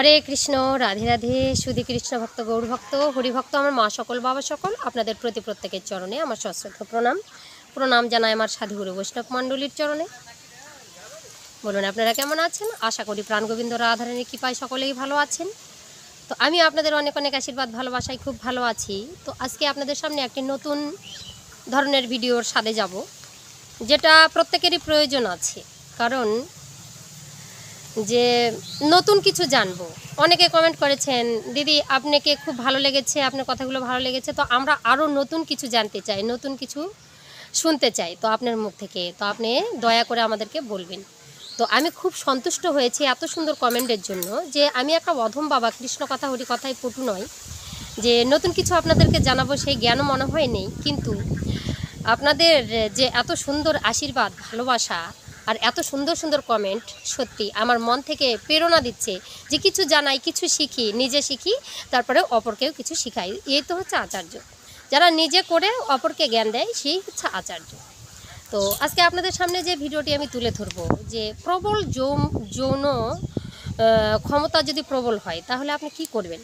হরে কৃষ্ণ, রাধে রাধে, সুধী কৃষ্ণ ভক্ত, গৌর ভক্ত হরিভক্ত আমার মা সকল, বাবা সকল, আপনাদের প্রতি প্রত্যেকের চরণে আমার সশ্রদ্ধ প্রণাম। প্রণাম জানাই আমার সাধুগুরু বৈষ্ণব মণ্ডলীর চরণে। বলুন, আপনারা কেমন আছেন? আশা করি প্রাণগোবিন্দ রাধারানীর কৃপায় সকলেই ভালো আছেন। তো আমি আপনাদের অনেক অনেক আশীর্বাদ, ভালোবাসায় খুব ভালো আছি। তো আজকে আপনাদের সামনে একটি নতুন ধরনের ভিডিওর সাথে যাব, যেটা প্রত্যেকেরই প্রয়োজন আছে। কারণ যে নতুন কিছু জানব। অনেকে কমেন্ট করেছেন, দিদি, আপনাকে খুব ভালো লেগেছে, আপনার কথাগুলো ভালো লেগেছে, তো আমরা আরও নতুন কিছু জানতে চাই, নতুন কিছু শুনতে চাই। তো আপনার মুখ থেকে, তো আপনি দয়া করে আমাদেরকে বলবেন। তো আমি খুব সন্তুষ্ট হয়েছি এত সুন্দর কমেন্টের জন্য যে আমি একটা অধম বাবা, কৃষ্ণ কথা, হরি কথায় পটু নয়। যে নতুন কিছু আপনাদেরকে জানাব সেই জ্ঞানও মনে হয় নেই, কিন্তু আপনাদের যে এত সুন্দর আশীর্বাদ, ভালোবাসা আর এত সুন্দর সুন্দর কমেন্ট সত্যি আমার মন থেকে প্রেরণা দিচ্ছে যে কিছু জানাই, কিছু শিখি, নিজে শিখি, তারপরে অপরকেও কিছু শিখাই। এই তো হচ্ছে আচার্য। যারা নিজে করে অপরকে জ্ঞান দেয়, সেই হচ্ছে আচার্য। তো আজকে আপনাদের সামনে যে ভিডিওটি আমি তুলে ধরবো, যে প্রবল যৌন ক্ষমতা যদি প্রবল হয়, তাহলে আপনি কি করবেন?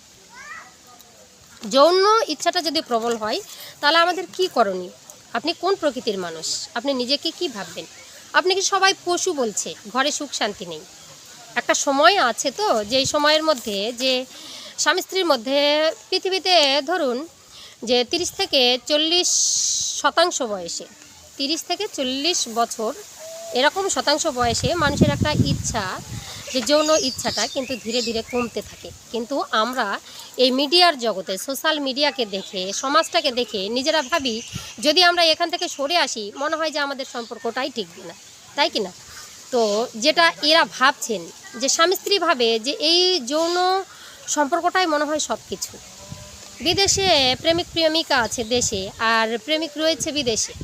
যৌন ইচ্ছাটা যদি প্রবল হয়, তাহলে আমাদের কি করণীয়? আপনি কোন প্রকৃতির মানুষ? আপনি নিজেকে কি ভাববেন? আপনি কি সবাই পশু বলছে? ঘরে সুখ শান্তি নেই। একটা সময় আছে তো, যেই সময়ের মধ্যে যে স্বামী স্ত্রীর মধ্যে পৃথিবীতে ধরুন যে তিরিশ থেকে চল্লিশ শতাংশ বয়সে, তিরিশ থেকে চল্লিশ বছর এরকম শতাংশ বয়সে মানুষের একটা ইচ্ছা যে যৌন ইচ্ছাটা কিন্তু ধীরে ধীরে কমতে থাকে। কিন্তু আমরা এই মিডিয়ার জগতে, সোশ্যাল মিডিয়াকে দেখে, সমাজটাকে দেখে নিজেরা ভাবি, যদি আমরা এখান থেকে সরে আসি, মনে হয় যে আমাদের সম্পর্কটাই টিকবে না। তাই কি না? তো যেটা এরা ভাবছেন, যে স্বামী স্ত্রী ভাবে যে এই যৌন সম্পর্কটাই মনে হয় সব কিছু বিদেশে প্রেমিক প্রেমিকা আছে দেশে, আর প্রেমিক রয়েছে বিদেশে।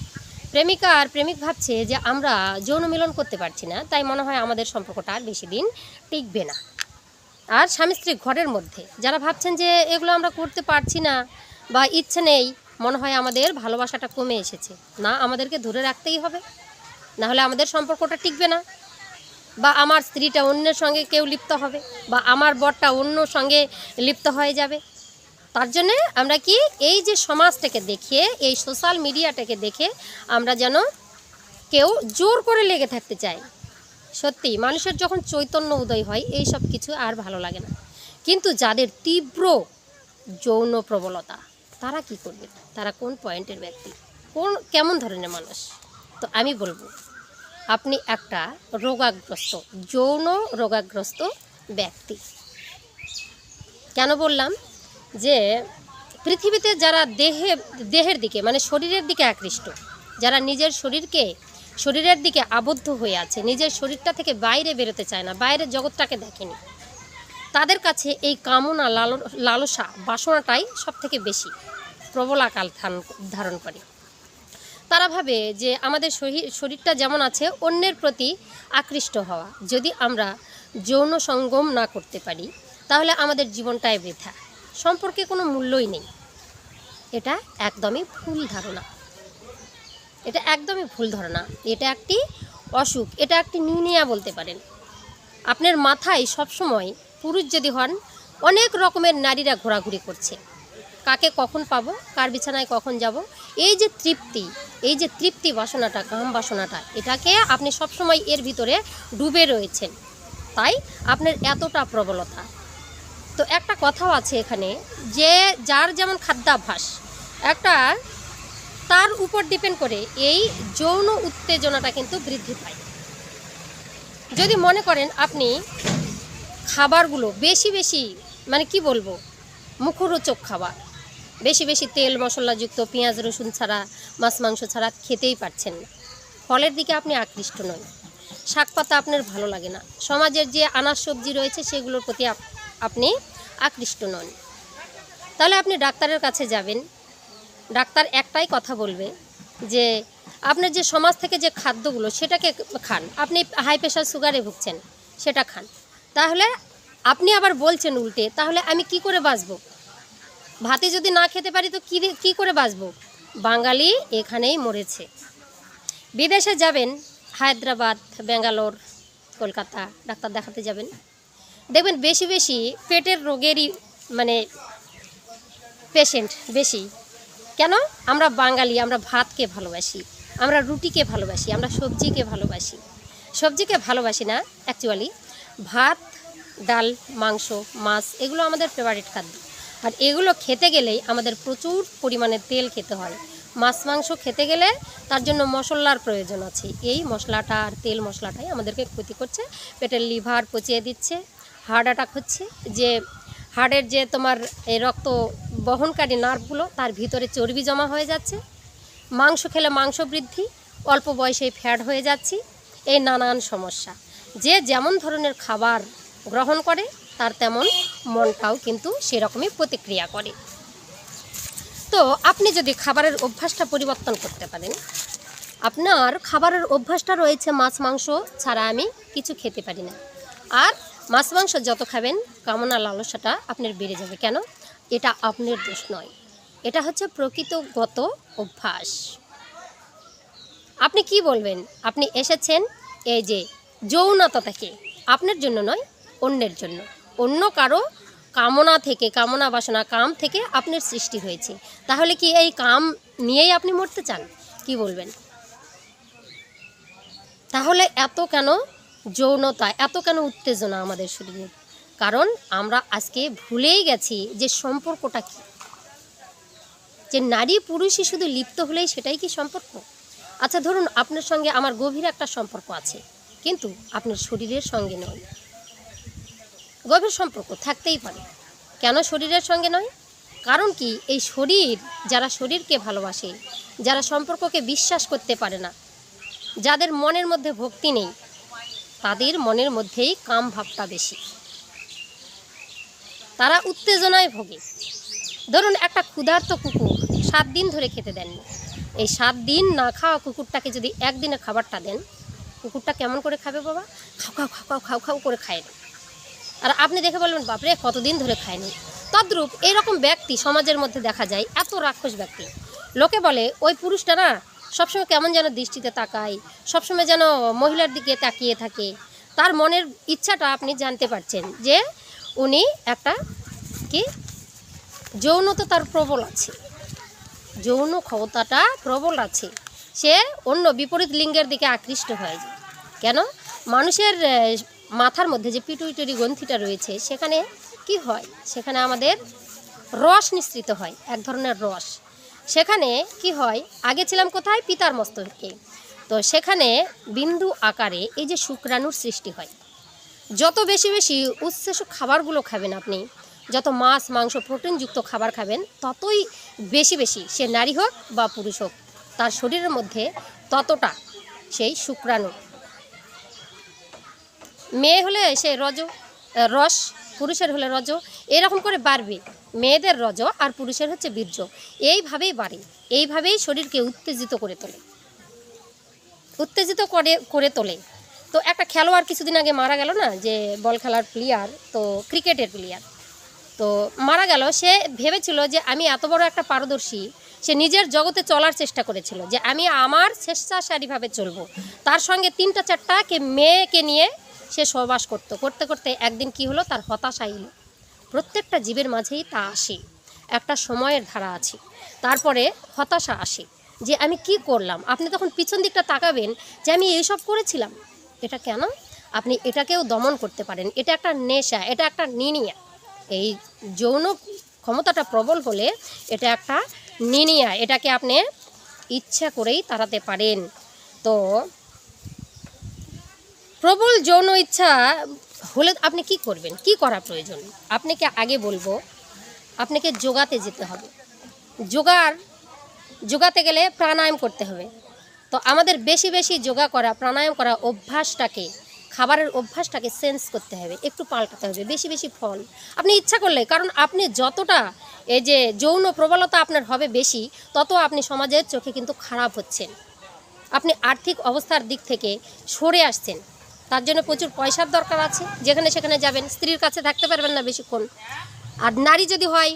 প্রেমিকা আর প্রেমিক ভাবছে যে আমরা যৌন মিলন করতে পারছি না, তাই মনে হয় আমাদের সম্পর্কটা আর বেশি দিন টিকবে না। আর স্বামী স্ত্রী ঘরের মধ্যে, যারা ভাবছেন যে এগুলো আমরা করতে পারছি না বা ইচ্ছে নেই, মনে হয় আমাদের ভালোবাসাটা কমে এসেছে। না, আমাদেরকে ধরে রাখতেই হবে। না হলে আমাদের সম্পর্কটা টিকবে না। বা আমার স্ত্রীটা অন্যের সঙ্গে কেউ লিপ্ত হবে, বা আমার বরটা অন্য সঙ্গে লিপ্ত হয়ে যাবে। তার জন্যে আমরা কি এই যে সমাজটাকে দেখে, এই সোশ্যাল মিডিয়াটাকে দেখে আমরা যেন কেউ জোর করে লেগে থাকতে চাই। সত্যি, মানুষের যখন চৈতন্য উদয় হয়, এই সব কিছু আর ভালো লাগে না। কিন্তু যাদের তীব্র যৌন প্রবলতা, তারা কি করবে? তারা কোন পয়েন্টের ব্যক্তি? কোন, কেমন ধরনের মানুষ? তো আমি বলব, আপনি একটা রোগাগ্রস্ত, যৌন রোগাগ্রস্ত ব্যক্তি। কেন বললাম? যে পৃথিবীতে যারা দেহে, দেহের দিকে মানে শরীরের দিকে আকৃষ্ট, যারা নিজের শরীরকে, শরীরের দিকে আবদ্ধ হয়ে আছে, নিজের শরীরটা থেকে বাইরে বেরোতে চায় না, বাইরের জগৎটাকে দেখেনি, তাদের কাছে এই কামনা, লাল- লালসা বাসনাটাই সব থেকে বেশি প্রবল আকাল ধারণ- করে। তারা ভাবে যে আমাদের শরীর শরীরটা যেমন আছে, অন্যের প্রতি আকৃষ্ট হওয়া। যদি আমরা যৌন সঙ্গম না করতে পারি, তাহলে আমাদের জীবনটাই বৃথা। সম্পর্কে কোনো মূল্যই নেই। এটা একদমই ভুল ধারণা। এটা একদমই ভুল ধারণা। এটা একটি অসুখ। এটা একটি নিউনিয়া বলতে পারেন। আপনার মাথায় সবসময় পুরুষ যদি হন, অনেক রকমের নারীরা ঘোরাঘুরি করছে। কাকে কখন পাবো, কার বিছানায় কখন যাব, এই যে তৃপ্তি, এই যে তৃপ্তি বাসনাটা কাম বাসনাটা, এটাকে আপনি সবসময় এর ভিতরে ডুবে রয়েছেন। তাই আপনার এতটা প্রবলতা। তো একটা কথাও আছে এখানে, যে যার যেমন খাদ্যাভ্যাস, একটা তার উপর ডিপেন্ড করে এই যৌন উত্তেজনাটা কিন্তু বৃদ্ধি পায়। যদি মনে করেন আপনি খাবারগুলো বেশি বেশি মানে কি বলব, মুখরোচক খাবার, বেশি বেশি তেল মশলাযুক্ত, পেঁয়াজ, রসুন ছাড়া, মাছ, মাংস ছাড়া খেতেই পারছেন না। ফলের দিকে আপনি আকৃষ্ট নন। শাক পাতা আপনার ভালো লাগে না। সমাজের যে আনাজ সবজি রয়েছে সেগুলোর প্রতি আপনি আকৃষ্ট নন। তাহলে আপনি ডাক্তারের কাছে যাবেন। ডাক্তার একটাই কথা বলবে যে আপনার যে সমাজ থেকে যে খাদ্যগুলো সেটাকে খান, আপনি হাই প্রেশার সুগারে ভুগছেন, সেটা খান। তাহলে আপনি আবার বলছেন উল্টে, তাহলে আমি কি করে বাঁচব? ভাতে যদি না খেতে পারি তো কী কী করে বাঁচব? বাঙালি এখানেই মরেছে। বিদেশে যাবেন, হায়দ্রাবাদ, ব্যাঙ্গালোর, কলকাতা, ডাক্তার দেখাতে যাবেন। দেখবেন বেশি বেশি পেটের রোগেরই মানে পেশেন্ট বেশি। কেন? আমরা বাঙালি, আমরা ভাতকে ভালোবাসি, আমরা রুটিকে ভালোবাসি, আমরা সবজিকে ভালোবাসি। সবজিকে ভালোবাসি না অ্যাকচুয়ালি ভাত, ডাল, মাংস, মাছ এগুলো আমাদের ফেভারিট খাদ্য। আর এগুলো খেতে গেলেই আমাদের প্রচুর পরিমাণে তেল খেতে হয়। মাছ, মাংস খেতে গেলে তার জন্য মশলার প্রয়োজন আছে। এই মশলাটা আর তেল মশলাটাই আমাদেরকে ক্ষতি করছে, পেটের লিভার পচিয়ে দিচ্ছে হার্ট অ্যাটাক হচ্ছে, যে হার্টের যে তোমার এই রক্ত বহনকারী নার্ভগুলো তার ভিতরে চর্বি জমা হয়ে যাচ্ছে। মাংস খেলে মাংস বৃদ্ধি, অল্প বয়সে ফ্যাট হয়ে যাচ্ছি, এই নানান সমস্যা। যে যেমন ধরনের খাবার গ্রহণ করে, তার তেমন মনটাও কিন্তু সেরকমই প্রতিক্রিয়া করে। তো আপনি যদি খাবারের অভ্যাসটা পরিবর্তন করতে পারেন, আপনার খাবারের অভ্যাসটা রয়েছে মাছ, মাংস ছাড়া আমি কিছু খেতে পারি না। আর মাছ, মাংস যত খাবেন, কামনা লালসাটা আপনার বেড়ে যাবে। কেন? এটা আপনার দোষ নয়। এটা হচ্ছে প্রকৃতগত অভ্যাস। আপনি কি বলবেন? আপনি এসেছেন এই যে যৌনতা থেকে আপনার জন্য নয়, অন্যের জন্য। অন্য কারও কামনা থেকে, কামনা বাসনা, কাম থেকে আপনার সৃষ্টি হয়েছে। তাহলে কি এই কাম নিয়েই আপনি মরতে চান? কি বলবেন? তাহলে এত কেন যৌনতা এত কেন উত্তেজনা আমাদের শরীরে? কারণ আমরা আজকে ভুলেই গেছি যে সম্পর্কটা কি। যে নারী পুরুষই শুধু লিপ্ত হলেই সেটাই কি সম্পর্ক? আচ্ছা ধরুন আপনার সঙ্গে আমার গভীর একটা সম্পর্ক আছে, কিন্তু আপনার শরীরের সঙ্গে নয়। গভীর সম্পর্ক থাকতেই পারে। কেন শরীরের সঙ্গে নয়? কারণ কি এই শরীর, যারা শরীরকে ভালোবাসে, যারা সম্পর্ককে বিশ্বাস করতে পারে না, যাদের মনের মধ্যে ভক্তি নেই তাদের মনের মধ্যেই কাম ভাবটা বেশি। তারা উত্তেজনায় ভোগে। ধরুন একটা ক্ষুধার্ত কুকুর সাত দিন ধরে খেতে দেননি। এই সাত দিন না খাওয়া কুকুরটাকে যদি একদিনে খাবারটা দেন, কুকুরটা কেমন করে খাবে বাবা? খাও খাও খাও খাও খাও খাও করে খায় না। আর আপনি দেখে বলবেন, বাপরে, কতদিন ধরে খায়নি? তদ্রূপ এরকম ব্যক্তি সমাজের মধ্যে দেখা যায়, এত রাক্ষস ব্যক্তি। লোকে বলে, ওই পুরুষটা না সবসময় কেমন যেন দৃষ্টিতে তাকায়, সবসময় যেন মহিলার দিকে তাকিয়ে থাকে। তার মনের ইচ্ছাটা আপনি জানতে পারছেন যে উনি একটা কি? যৌনতা তার প্রবল আছে। যৌন ক্ষমতাটা প্রবল আছে। সে অন্য বিপরীত লিঙ্গের দিকে আকৃষ্ট হয়ে। যায় কেন? মানুষের মাথার মধ্যে যে পিটুইটুরি গ্রন্থিটা রয়েছে, সেখানে কি হয়? সেখানে আমাদের রস নিঃসৃত হয়, এক ধরনের রস। সেখানে কি হয়? আগে ছিলাম কোথায়? পিতার মস্তকে। তো সেখানে বিন্দু আকারে এই যে শুক্রাণুর সৃষ্টি হয়। যত বেশি বেশি উচ্ছেস খাবারগুলো খাবেন আপনি, যত মাছ, মাংস, প্রোটিনযুক্ত খাবার খাবেন, ততই বেশি বেশি সে নারী হোক বা পুরুষ হোক, তার শরীরের মধ্যে ততটা সেই শুক্রাণু। মেয়ে হলে সে রজ, রস, পুরুষের হলে রজ, এরকম করে বাড়বে। মেয়েদের রজ আর পুরুষের হচ্ছে বীর্য। এইভাবেই বাড়ে। এইভাবেই শরীরকে উত্তেজিত করে তোলে। উত্তেজিত করে করে তোলে। তো একটা খেলোয়াড় কিছুদিন আগে মারা গেল না, যে বল খেলার প্লেয়ার তো ক্রিকেটের প্লেয়ার তো মারা গেল, সে ভেবেছিল যে আমি এত বড় একটা পারদর্শী, সে নিজের জগতে চলার চেষ্টা করেছিল, যে আমি আমার স্বেচ্ছাচারীভাবে চলবো। তার সঙ্গে তিনটা চারটা কে মেয়েকে নিয়ে সে সহবাস করতো। করতে করতে একদিন কি হলো, তার হতাশা এলো। প্রত্যেকটা জীবের মাঝেই তা আসে, একটা সময়ের ধারা আছে। তারপরে হতাশা আসে, যে আমি কি করলাম? আপনি তখন পিছন দিকটা তাকাবেন যে আমি এইসব করেছিলাম। এটা কেন? আপনি এটাকেও দমন করতে পারেন। এটা একটা নেশা, এটা একটা নিনিয়া। এই যৌন ক্ষমতাটা প্রবল হলে এটা একটা নিনিয়া, এটাকে আপনি ইচ্ছা করেই তাড়াতে পারেন। তো প্রবল যৌন ইচ্ছা হলে আপনি কি করবেন? কি করা প্রয়োজন? আপনাকে আগে বলব, আপনাকে যোগাতে যেতে হবে। যোগার, যোগাতে গেলে প্রাণায়াম করতে হবে। তো আমাদের বেশি বেশি যোগা করা, প্রাণায়াম করা অভ্যাসটাকে, খাবারের অভ্যাসটাকে সেন্স করতে হবে, একটু পাল্টাতে হবে, বেশি বেশি ফল। আপনি ইচ্ছা করলে, কারণ আপনি যতটা এই যে যৌন প্রবলতা আপনার হবে বেশি, তত আপনি সমাজের চোখে কিন্তু খারাপ হচ্ছেন। আপনি আর্থিক অবস্থার দিক থেকে সরে আসছেন। তার জন্য প্রচুর পয়সার দরকার আছে। যেখানে সেখানে যাবেন, স্ত্রীর কাছে থাকতে পারবেন না বেশিক্ষণ। আর নারী যদি হয়,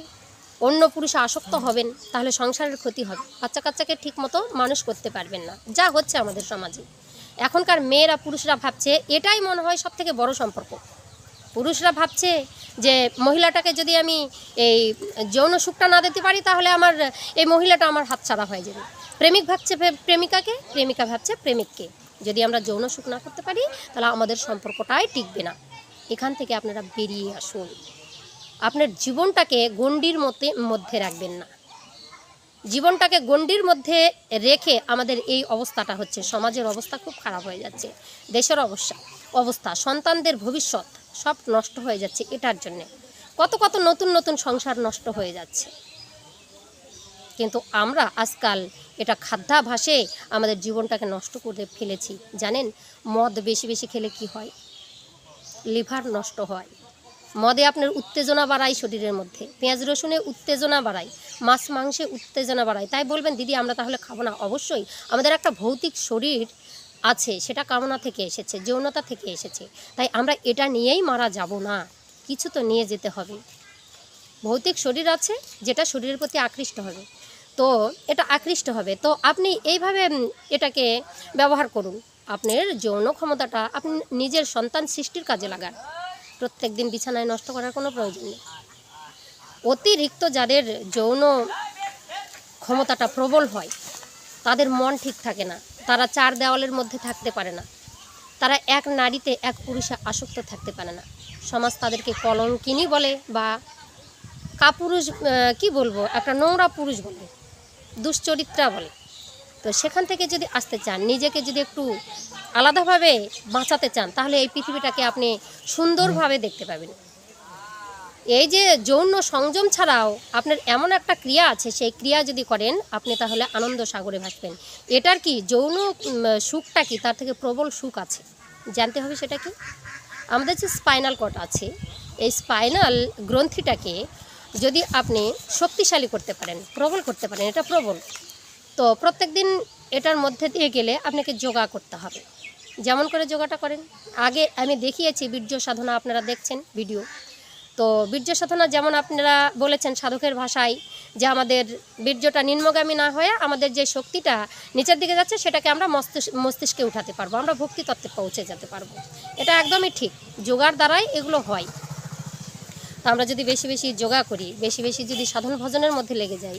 অন্য পুরুষে আসক্ত হবেন, তাহলে সংসারের ক্ষতি হবে। বাচ্চা কাচ্চাকে ঠিক মতো মানুষ করতে পারবেন না। যা হচ্ছে আমাদের সমাজে। এখনকার মেয়েরা, পুরুষরা ভাবছে, এটাই মনে হয় সব থেকে বড় সম্পর্ক। পুরুষরা ভাবছে যে, মহিলাটাকে যদি আমি এই যৌন সুখটা না দিতে পারি, তাহলে আমার, এই মহিলাটা আমার হাতছাড়া হয়ে যাবে। প্রেমিক ভাবছে, প্রেমিকাকে, প্রেমিকা ভাবছে প্রেমিককে। যদি আমরা যৌন সুখ না করতে পারি, তাহলে আমাদের সম্পর্কটাই টিকবে না। এখান থেকে আপনারা বেরিয়ে আসুন। আপনার জীবনটাকে গণ্ডির মতে মধ্যে রাখবেন না। জীবনটাকে গণ্ডির মধ্যে রেখে আমাদের এই অবস্থাটা হচ্ছে, সমাজের অবস্থা খুব খারাপ হয়ে যাচ্ছে, দেশের অবস্থা অবস্থা, সন্তানদের ভবিষ্যৎ সব নষ্ট হয়ে যাচ্ছে এটার জন্যে। কত কত নতুন নতুন সংসার নষ্ট হয়ে যাচ্ছে। কিন্তু আমরা আজকাল এটা খাদ্যাভাসে আমাদের জীবনটাকে নষ্ট করে ফেলেছি। জানেন, মদ বেশি বেশি খেলে কি হয়? লিভার নষ্ট হয়। মদে আপনার উত্তেজনা বাড়ায় শরীরের মধ্যে। পেঁয়াজ রসুনে উত্তেজনা বাড়ায়। মাছ মাংসে উত্তেজনা বাড়ায়। তাই বলবেন, দিদি, আমরা তাহলে খাব না। অবশ্যই, আমাদের একটা ভৌতিক শরীর আছে, সেটা কামনা থেকে এসেছে, যৌনতা থেকে এসেছে। তাই আমরা এটা নিয়েই মারা যাব না। কিছু তো নিয়ে যেতে হবে। ভৌতিক শরীর আছে, যেটা শরীরের প্রতি আকৃষ্ট হবে। তো এটা আকৃষ্ট হবে। তো আপনি এইভাবে এটাকে ব্যবহার করুন। আপনার যৌন ক্ষমতাটা আপনি নিজের সন্তান সৃষ্টির কাজে লাগান। প্রত্যেক দিন বিছানায় নষ্ট করার কোনো প্রয়োজন নেই। অতিরিক্ত যাদের যৌন ক্ষমতাটা প্রবল হয়, তাদের মন ঠিক থাকে না। তারা চার দেওয়ালের মধ্যে থাকতে পারে না। তারা এক নারীতে এক পুরুষে আসক্ত থাকতে পারে না। সমাজ তাদেরকে কলঙ্কিনী বলে বা কাপুরুষ কি বলব? একটা নোংরা পুরুষ বলে। দুশ্চরিত্রা বলে। তো সেখান থেকে যদি আসতে চান, নিজেকে যদি একটু আলাদাভাবে বাঁচাতে চান, তাহলে এই পৃথিবীটাকে আপনি সুন্দরভাবে দেখতে পাবেন। এই যে যৌন সংযম ছাড়াও আপনার এমন একটা ক্রিয়া আছে, সেই ক্রিয়া যদি করেন, আপনি তাহলে আনন্দ সাগরে ভাসবেন। এটার কি যৌন সুখটা কি? তার থেকে প্রবল সুখ আছে। জানতে হবে সেটা কি? আমাদের যে স্পাইনাল কট আছে, এই স্পাইনাল গ্রন্থিটাকে যদি আপনি শক্তিশালী করতে পারেন, প্রবল করতে পারেন, এটা প্রবল, তো প্রত্যেক দিন এটার মধ্যে দিয়ে গেলে আপনাকে যোগা করতে হবে। যেমন করে যোগাটা করেন। আগে আমি দেখিয়েছি বীর্য সাধনা, আপনারা দেখছেন ভিডিও। তো বীর্য সাধনা যেমন আপনারা বলেছেন সাধকের ভাষায় যে আমাদের বীর্যটা নিম্নগামী না হয়ে আমাদের যে শক্তিটা নিচের দিকে যাচ্ছে, সেটাকে আমরা মস্তিষ্ক উঠাতে পারব, আমরা ভক্তি তত্ত্বে পৌঁছে যেতে পারব। এটা একদমই ঠিক। যোগার দ্বারাই এগুলো হয়। তো আমরা যদি বেশি বেশি যোগা করি, বেশি বেশি যদি সাধন ভজনের মধ্যে লেগে যাই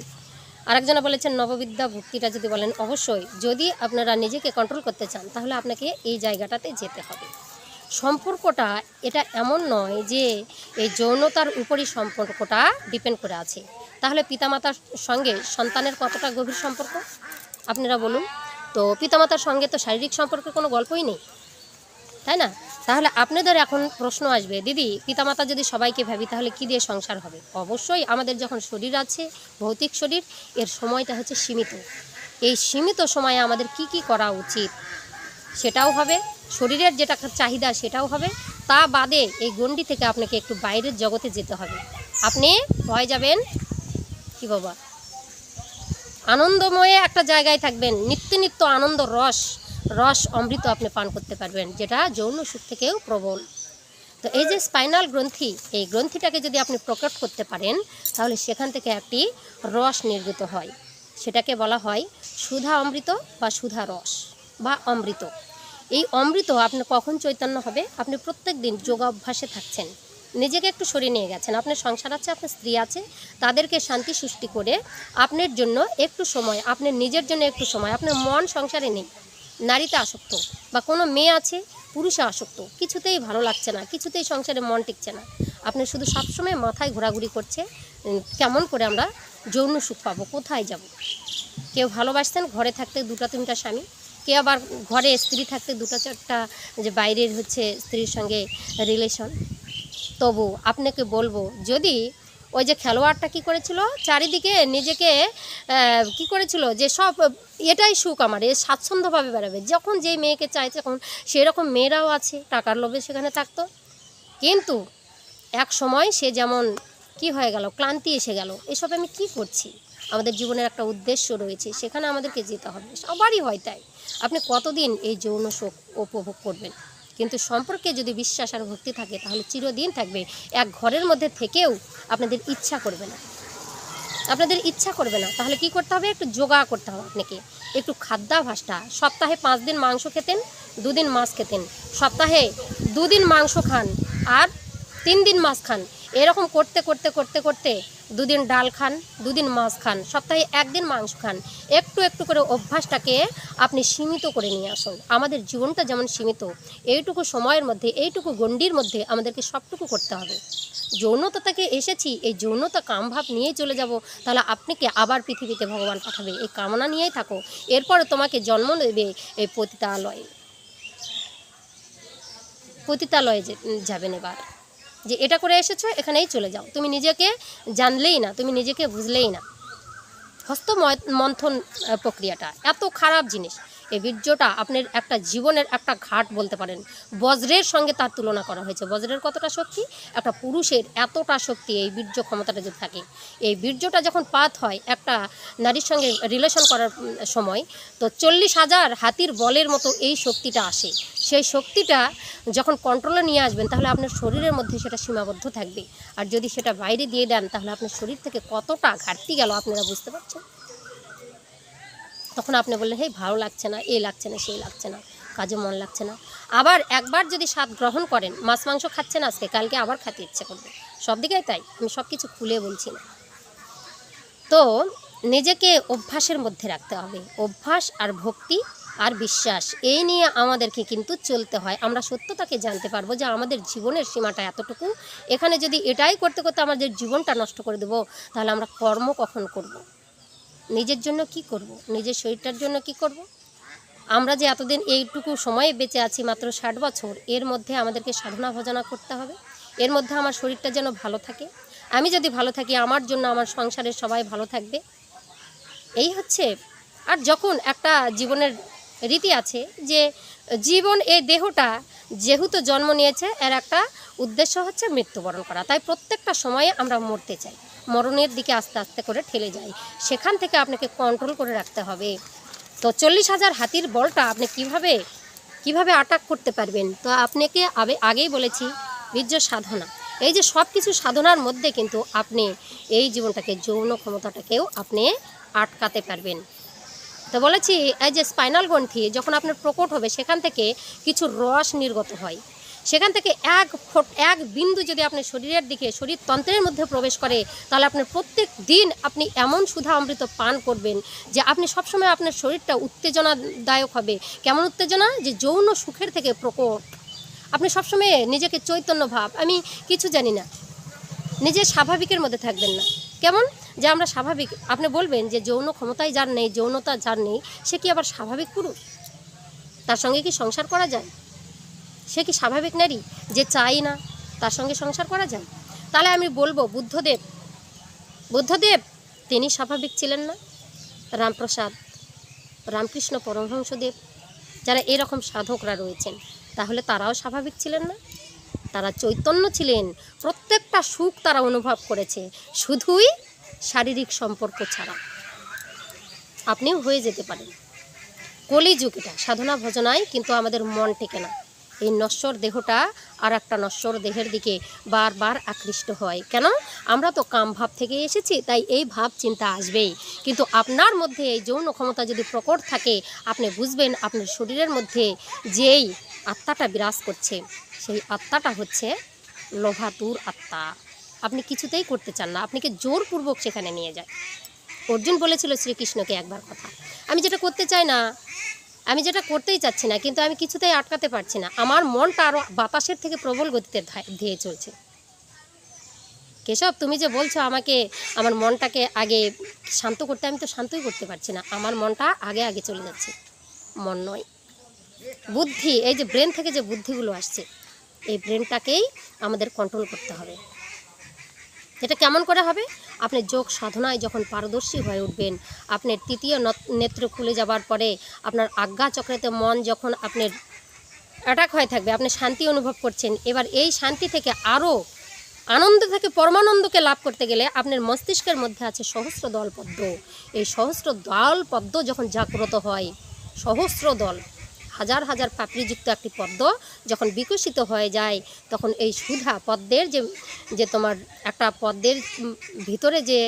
আরেকজনা বলেছেন নববিদ্যা ভক্তিটা যদি বলেন, অবশ্যই যদি আপনারা নিজেকে কন্ট্রোল করতে চান, তাহলে আপনাকে এই জায়গাটাতে যেতে হবে। সম্পর্কটা এটা এমন নয় যে এই যৌনতার উপরই সম্পর্কটা ডিপেন্ড করে আছে। তাহলে পিতামাতার সঙ্গে সন্তানের কতটা গভীর সম্পর্ক? আপনারা বলুন। তো পিতামাতার সঙ্গে তো শারীরিক সম্পর্কের কোনো গল্পই নেই, তাই না? তাহলে আপনাদের এখন প্রশ্ন আসবে, দিদি, পিতামাতা যদি সবাইকে ভাবি, তাহলে কি দিয়ে সংসার হবে? অবশ্যই আমাদের যখন শরীর আছে, ভৌতিক শরীর, এর সময়টা হচ্ছে সীমিত। এই সীমিত সময়ে আমাদের কি কি করা উচিত সেটাও হবে, শরীরের যেটা চাহিদা সেটাও হবে। তা বাদে এই গণ্ডি থেকে আপনাকে একটু বাইরের জগতে যেতে হবে। আপনি হয়ে যাবেন, কি বাবা, আনন্দময়ে একটা জায়গায় থাকবেন, নিত্য নিত্য আনন্দ রস রস, অমৃত আপনি পান করতে পারবেন, যেটা যৌন সুখ থেকেও প্রবল। তো এই যে স্পাইনাল গ্রন্থি, এই গ্রন্থিটাকে যদি আপনি প্রকট করতে পারেন, তাহলে সেখান থেকে একটি রস নির্গত হয়। সেটাকে বলা হয় সুধা অমৃত বা সুধা রস বা অমৃত। এই অমৃত আপনার কখন চৈতন্য হবে? আপনি প্রত্যেক দিন যোগাভ্যাসে থাকছেন। নিজেকে একটু সরিয়ে নিয়ে গেছেন। আপনার সংসার আছে, আপনার স্ত্রী আছে, তাদেরকে শান্তি সৃষ্টি করে আপনার জন্য একটু সময়, আপনার নিজের জন্য একটু সময়, আপনার মন সংসারে নেই। নারীতে আসক্ত বা কোনো মেয়ে আছে, পুরুষে আসক্ত, কিছুতেই ভালো লাগছে না, কিছুতেই সংসারে মন টিকছে না। আপনি শুধু সবসময় মাথায় ঘোরাঘুরি করছে কেমন করে আমরা যৌন সুখ পাবো, কোথায় যাব? কেউ ভালোবাসতেন ঘরে থাকতে দুটা তিনটা স্বামী, কেউ আবার ঘরে স্ত্রী থাকতে দুটা চারটা যে বাইরের হচ্ছে স্ত্রীর সঙ্গে রিলেশন তবু আপনাকে বলব, যদি ওই যে খেলোয়াড়টা কি করেছিল? চারিদিকে নিজেকে কি করেছিল? যে সব, এটাই সুখ আমার, এ স্বাচ্ছন্দ্যভাবে বেড়াবে। যখন যেই মেয়েকে চাইছে তখন সেরকম মেয়েরাও আছে, টাকার লোভে সেখানে থাকতো। কিন্তু এক সময় সে যেমন কি হয়ে গেল, ক্লান্তি এসে গেল, এসব আমি কি করছি? আমাদের জীবনের একটা উদ্দেশ্য রয়েছে, সেখানে আমাদেরকে যেতে হবে। সবারই হয় তাই। আপনি কতদিন এই যৌন সুখ উপভোগ করবেন? কিন্তু সম্পর্কে যদি বিশ্বাস আর ভক্তি থাকে, তাহলে চিরদিন থাকবে। এক ঘরের মধ্যে থেকেও আপনাদের ইচ্ছা করবে না। আপনাদের ইচ্ছা করবে না। তাহলে কি করতে হবে? একটু যোগা করতে হবে আপনাকে। একটু খাদ্যাভাসটা সপ্তাহে পাঁচ দিন মাংস খেতেন, দুদিন মাছ খেতেন। সপ্তাহে দুদিন মাংস খান আর তিন দিন মাছ খান। এরকম করতে করতে করতে করতে দুদিন ডাল খান, দুদিন মাছ খান, সপ্তাহে একদিন মাংস খান। একটু একটু করে অভ্যাসটাকে আপনি সীমিত করে নিয়ে আসুন। আমাদের জীবনটা যেমন সীমিত, এইটুকু সময়ের মধ্যে, এইটুকু গণ্ডির মধ্যে আমাদেরকে সবটুকু করতে হবে। যৌনতা থেকে এসেছি, এই যৌনতা কামভাব নিয়ে চলে যাব, তাহলে আপনাকে আবার পৃথিবীতে ভগবান পাঠাবে? এই কামনা নিয়েই থাকো। এরপরে তোমাকে জন্ম নেবে এই পতিতালয়ে। পতিতালয়ে যাবেন এবার। যে এটা করে এসেছ, এখানেই চলে যাও। তুমি নিজেকে জানলেই না, তুমি নিজেকে বুঝলেই না। হস্ত মন্থন প্রক্রিয়াটা। এত খারাপ জিনিস। এই বীর্যটা আপনার একটা জীবনের একটা ঘাট বলতে পারেন। বজ্রের সঙ্গে তার তুলনা করা হয়েছে। বজ্রের কতটা শক্তি? একটা পুরুষের এতটা শক্তি এই বীর্য ক্ষমতাটা যদি থাকে। এই বীর্যটা যখন পাত হয় একটা নারীর সঙ্গে রিলেশন করার সময়, তো চল্লিশ হাজার হাতির বলের মতো এই শক্তিটা আসে। সেই শক্তিটা যখন কন্ট্রোলে নিয়ে আসবেন, তাহলে আপনার শরীরের মধ্যে সেটা সীমাবদ্ধ থাকবে। আর যদি সেটা বাইরে দিয়ে দেন, তাহলে আপনার শরীর থেকে কতটা ঘাটতি গেল আপনারা বুঝতে পারছেন? তখন আপনি বললেন, হেই, ভালো লাগছে না এই লাগছে না সেই লাগছে না, কাজে মন লাগছে না। আবার একবার যদি স্বাদ গ্রহণ করেন, মাছ, মাংস খাচ্ছেন আজকে, কালকে আবার খেতে ইচ্ছে করবে। সব দিকেই তাই, আমি সব কিছু খুলে বলছি না। তো নিজেকে অভ্যাসের মধ্যে রাখতে হবে। অভ্যাস আর ভক্তি আর বিশ্বাস, এই নিয়ে আমাদেরকে কিন্তু চলতে হয়। আমরা সত্যতাকে জানতে পারব যে আমাদের জীবনের সীমাটা এতটুকু। এখানে যদি এটাই করতে করতে আমাদের জীবনটা নষ্ট করে দেবো, তাহলে আমরা কর্ম কখন করব। নিজের জন্য কি করব। নিজের শরীরটার জন্য কি করব। আমরা যে এতদিন এইটুকু সময়ে বেঁচে আছি মাত্র ষাট বছর, এর মধ্যে আমাদেরকে সাধনা ভজনা করতে হবে। এর মধ্যে আমার শরীরটা যেন ভালো থাকে। আমি যদি ভালো থাকি, আমার জন্য আমার সংসারের সবাই ভালো থাকবে। এই হচ্ছে। আর যখন একটা জীবনের রীতি আছে যে, জীবন এই দেহটা যেহেতু জন্ম নিয়েছে, এর একটা উদ্দেশ্য হচ্ছে মৃত্যুবরণ করা। তাই প্রত্যেকটা সময়ে আমরা মরতে চাই। মরণের দিকে আস্তে আস্তে করে ঠেলে যায়। সেখান থেকে আপনাকে কন্ট্রোল করে রাখতে হবে। তো চল্লিশ হাজার হাতির বলটা আপনি কীভাবে কীভাবে আটাক করতে পারবেন? তো আপনাকে আগেই বলেছি, বীর্য সাধনা। এই যে সব কিছু সাধনার মধ্যে কিন্তু আপনি এই জীবনটাকে, যৌন ক্ষমতাটাকেও আপনি আটকাতে পারবেন। তো বলেছি, এই যে স্পাইনাল গ্রন্থি যখন আপনার প্রকট হবে, সেখান থেকে কিছু রস নির্গত হয়। সেখান থেকে এক ফোট, এক বিন্দু যদি আপনার শরীরের দিকে শরীরতন্ত্রের মধ্যে প্রবেশ করে, তাহলে আপনার প্রত্যেক দিন আপনি এমন সুধা অমৃত পান করবেন যে আপনি সবসময় আপনার শরীরটা উত্তেজনাদায়ক হবে। কেমন উত্তেজনা? যে যৌন সুখের থেকে প্রকট। আপনি সবসময় নিজেকে চৈতন্য ভাব। আমি কিছু জানি না। নিজের স্বাভাবিকের মধ্যে থাকবেন না। কেমন? যে আমরা স্বাভাবিক। আপনি বলবেন যে যৌন ক্ষমতায় যার নেই, যৌনতা যার নেই, সে কি আবার স্বাভাবিক পুরুষ? তার সঙ্গে কি সংসার করা যায়? সে কি স্বাভাবিক নারী যে চাই না তার সঙ্গে সংসার করা যায়? তাহলে আমি বলব, বুদ্ধদেব বুদ্ধদেব, তিনি স্বাভাবিক ছিলেন না। রামপ্রসাদ, রামকৃষ্ণ পরমহংসদেব, যারা এরকম সাধকরা রয়েছেন, তাহলে তারাও স্বাভাবিক ছিলেন না? তারা চৈতন্য ছিলেন। প্রত্যেকটা সুখ তারা অনুভব করেছে, শুধুই শারীরিক সম্পর্ক ছাড়া। আপনিও হয়ে যেতে পারেন। কলিযুগ এটা, সাধনা ভজনায় কিন্তু আমাদের মন টেকে না। এই নশ্বর দেহটা আর একটা নশ্বর দেহের দিকে বারবার আকৃষ্ট হয়। কেন? আমরা তো কাম ভাব থেকে এসেছি, তাই এই ভাব চিন্তা আসবেই। কিন্তু আপনার মধ্যে এই যৌন ক্ষমতা যদি প্রকট থাকে, আপনি বুঝবেন আপনার শরীরের মধ্যে যেই আত্মাটা বিরাজ করছে, সেই আত্মাটা হচ্ছে লোভাতুর আত্মা। আপনি কিছুতেই করতে চান না, আপনাকে জোরপূর্বক সেখানে নিয়ে যায়। অর্জুন বলেছিল শ্রীকৃষ্ণকে একবার কথা। আমি যেটা করতে চাই না আমি যেটা করতেই চাচ্ছি না, কিন্তু আমি কিছুতেই আটকাতে পারছি না। আমার মনটা আরও বাতাসের থেকে প্রবল গতিতে ধেয়ে চলছে। কেশব, তুমি যে বলছো আমাকে, আমার মনটাকে আগে শান্ত করতে, আমি তো শান্তই করতে পারছি না। আমার মনটা আগে আগে চলে যাচ্ছে। মন নয়। বুদ্ধি, এই যে ব্রেন থেকে যে বুদ্ধিগুলো আসছে, এই ব্রেনটাকেই আমাদের কন্ট্রোল করতে হবে। এটা কেমন করে হবে? আপনি যোগ সাধনায় যখন পারদর্শী হয়ে উঠবেন আপনার তৃতীয় নত- নেত্র খুলে যাবার পরে আপনার আজ্ঞা চক্রেতে মন যখন আপনার অ্যাটাক হয়ে থাকবে, আপনি শান্তি অনুভব করছেন, এবার এই শান্তি থেকে আরও আনন্দ থেকে পরমানন্দকে লাভ করতে গেলে আপনার মস্তিষ্কের মধ্যে আছে সহস্র দল পদ্ম। এই সহস্র দল পদ্ম যখন জাগ্রত হয় সহস্র দল হাজার হাজার পাপড়িযুক্ত একটি পদ্ম যখন বিকশিত হয়ে যায়, তখন এই সুধা পদ্মের যে যে তোমার একটা পদ্মের ভিতরে যে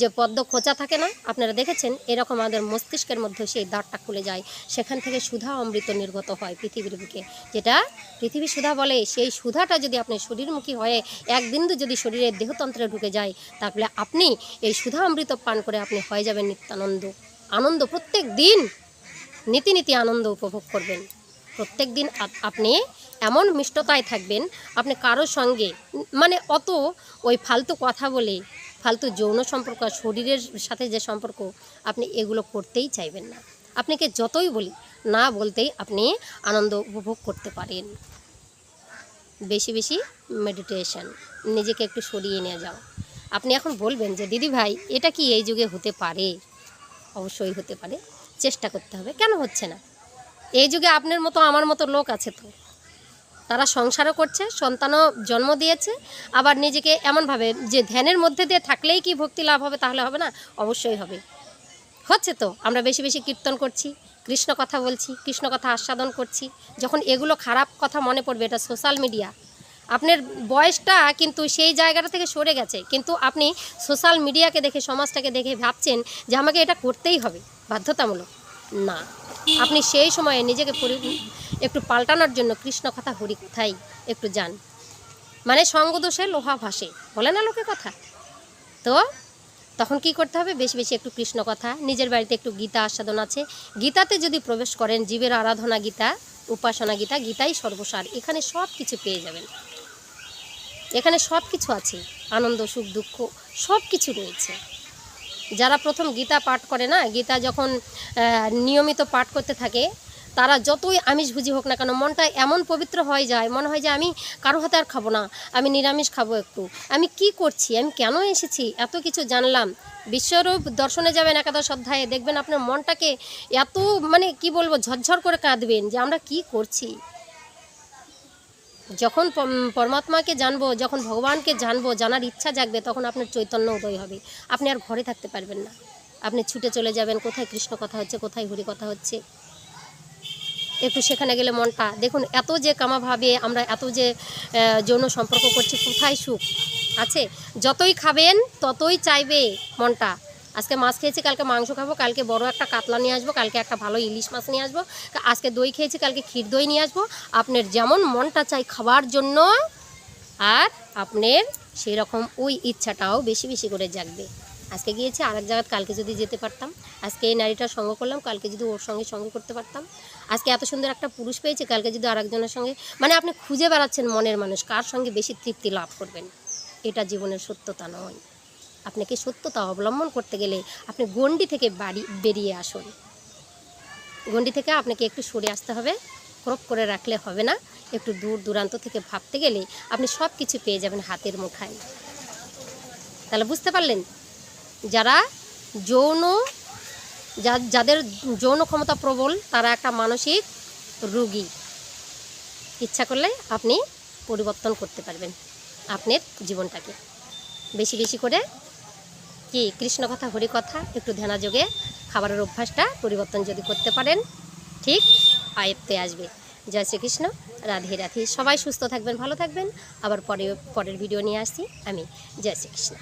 যে পদ্ম খোঁচা থাকে না, আপনারা দেখেছেন, এরকম আমাদের মস্তিষ্কের মধ্যে সেই দাঁড়টা খুলে যায়। সেখান থেকে সুধা অমৃত নির্গত হয় পৃথিবীর বুকে, যেটা পৃথিবী সুধা বলে। সেই সুধাটা যদি আপনি শরীরমুখী হয়ে এক বিন্দু যদি শরীরের দেহতন্ত্রে ঢুকে যায়, তাহলে আপনি এই সুধা অমৃত পান করে আপনি হয়ে যাবেন নিত্যানন্দ। আনন্দ প্রত্যেক দিন। নীতি নীতি আনন্দ উপভোগ করবেন। প্রত্যেক দিন আপনি এমন মিষ্টতায় থাকবেন, আপনি কারোর সঙ্গে মানে অত ওই ফালতু কথা বলে, ফালতু যৌন সম্পর্ক শরীরের সাথে যে সম্পর্ক, আপনি এগুলো করতেই চাইবেন না। আপনাকে যতই বলি, না বলতেই আপনি আনন্দ উপভোগ করতে পারেন। বেশি বেশি মেডিটেশন নিজেকে একটু সরিয়ে নিয়ে যাও। আপনি এখন বলবেন যে, দিদি ভাই, এটা কি এই যুগে হতে পারে? অবশ্যই হতে পারে। চেষ্টা করতে হবে। কেন হচ্ছে না? এই যুগে আপনার মতো, আমার মতো লোক আছে তো। তারা সংসারও করছে, সন্তানও জন্ম দিয়েছে, আবার নিজেকে এমনভাবে যে ধ্যানের মধ্যে দিয়ে থাকলেই কি ভক্তি লাভ হবে তাহলে হবে না? অবশ্যই হবে। হচ্ছে তো, আমরা বেশি বেশি কীর্তন করছি, কৃষ্ণ কথা বলছি, কৃষ্ণ কথা আস্বাদন করছি। যখন এগুলো খারাপ কথা মনে পড়বে, এটা সোশ্যাল মিডিয়া। আপনার বয়সটা কিন্তু সেই জায়গাটা থেকে সরে গেছে। কিন্তু আপনি সোশ্যাল মিডিয়াকে দেখে, সমাজটাকে দেখে ভাবছেন যে আমাকে এটা করতেই হবে। বাধ্যতামূলক? না। আপনি সেই সময়ে নিজেকে একটু পাল্টানোর জন্য কৃষ্ণ কথা হরি কথাই একটু যান। মানে সঙ্গদোষে লোহা ভাসে। বলে না লোকে কথা? তো? তখন কি করতে হবে? বেশি বেশি একটু কৃষ্ণ কথা নিজের বাড়িতে একটু গীতা আস্বাদন আছে। গীতাতে যদি প্রবেশ করেন জীবের আরাধনা গীতা উপাসনা গীতা গীতাই সর্বসার। এখানে সব কিছু পেয়ে যাবেন। এখানে সব কিছু আছে। আনন্দ সুখ দুঃখ সব কিছু রয়েছে। যারা প্রথম গীতা পাঠ করে না, গীতা যখন নিয়মিত পাঠ করতে থাকে, তারা যতই আমিষভুজি হোক না কেন, মনটা এমন পবিত্র হয়ে যায়, মনে হয় যে আমি কারও হাতে আর খাব না, আমি নিরামিষ খাব একটু। আমি কি করছি? আমি কেন এসেছি? এত কিছু জানলাম। বিশ্বরূপ দর্শনে যাবেন একাদশ অধ্যায়ে, দেখবেন আপনার মনটাকে এত মানে কি বলব, ঝরঝর করে কাঁদবেন যে আমরা কি করছি? যখন পরমাত্মাকে জানব, যখন ভগবানকে জানব, জানার ইচ্ছা জাগবে, তখন আপনার চৈতন্য উদয় হবে। আপনি আর ঘরে থাকতে পারবেন না। আপনি ছুটে চলে যাবেন, কোথায় কৃষ্ণ কথা হচ্ছে, কোথায় হরি কথা হচ্ছে। একটু সেখানে গেলে মনটা দেখুন, এত যে কামাভাবে আমরা, এত যে যৌন সম্পর্ক করছি, কোথায় সুখ? আছে? যতই খাবেন, ততই চাইবে মনটা। আজকে মাছ খেয়েছি, কালকে মাংস খাব, কালকে বড় একটা কাতলা নিয়ে আসব, কালকে একটা ভালো ইলিশ মাছ নিয়ে আসব আজকে দই খেয়েছি, কালকে ক্ষীর দই নিয়ে আসব। আপনার যেমন মনটা চাই খাবার জন্য, আর আপনার সেই রকম ওই ইচ্ছাটাও বেশি বেশি করে জাগবে। আজকে গিয়েছি আরেক জায়গায়, কালকে যদি যেতে পারতাম, আজকে এই নারীটার সঙ্গ করলাম, কালকে যদি ওর সঙ্গে সঙ্গ করতে পারতাম। আজকে এত সুন্দর একটা পুরুষ পেয়েছি, কালকে যদি আরেকজনের সঙ্গে মানে আপনি খুঁজে বেড়াচ্ছেন মনের মানুষ, কার সঙ্গে বেশি তৃপ্তি লাভ করবেন? এটা জীবনের সত্যতা নয়। আপনাকে সত্যতা অবলম্বন করতে গেলে আপনি গণ্ডি থেকে বাড়ি বেরিয়ে আসুন। গণ্ডি থেকে আপনাকে একটু সরে আসতে হবে, ক্রপ করে রাখলে হবে না। একটু দূর দূরান্ত থেকে ভাবতে গেলে আপনি সব কিছু পেয়ে যাবেন হাতের মুখায় তাহলে বুঝতে পারলেন? যারা যৌন যাদের যৌন ক্ষমতা প্রবল, তারা একটা মানসিক রোগী। ইচ্ছা করলে আপনি পরিবর্তন করতে পারবেন আপনার জীবনটাকে। বেশি বেশি করে কি কৃষ্ণ কথা, হরি কথা, একটু ধ্যানাযোগে খাবারের অভ্যাসটা পরিবর্তন যদি করতে পারেন, ঠিক আয়ত্তে আসবে। জয় শ্রীকৃষ্ণ, রাধে রাধে। সবাই সুস্থ থাকবেন, ভালো থাকবেন। আবার পরে, পরের ভিডিও নিয়ে আসছি আমি। জয় শ্রীকৃষ্ণ।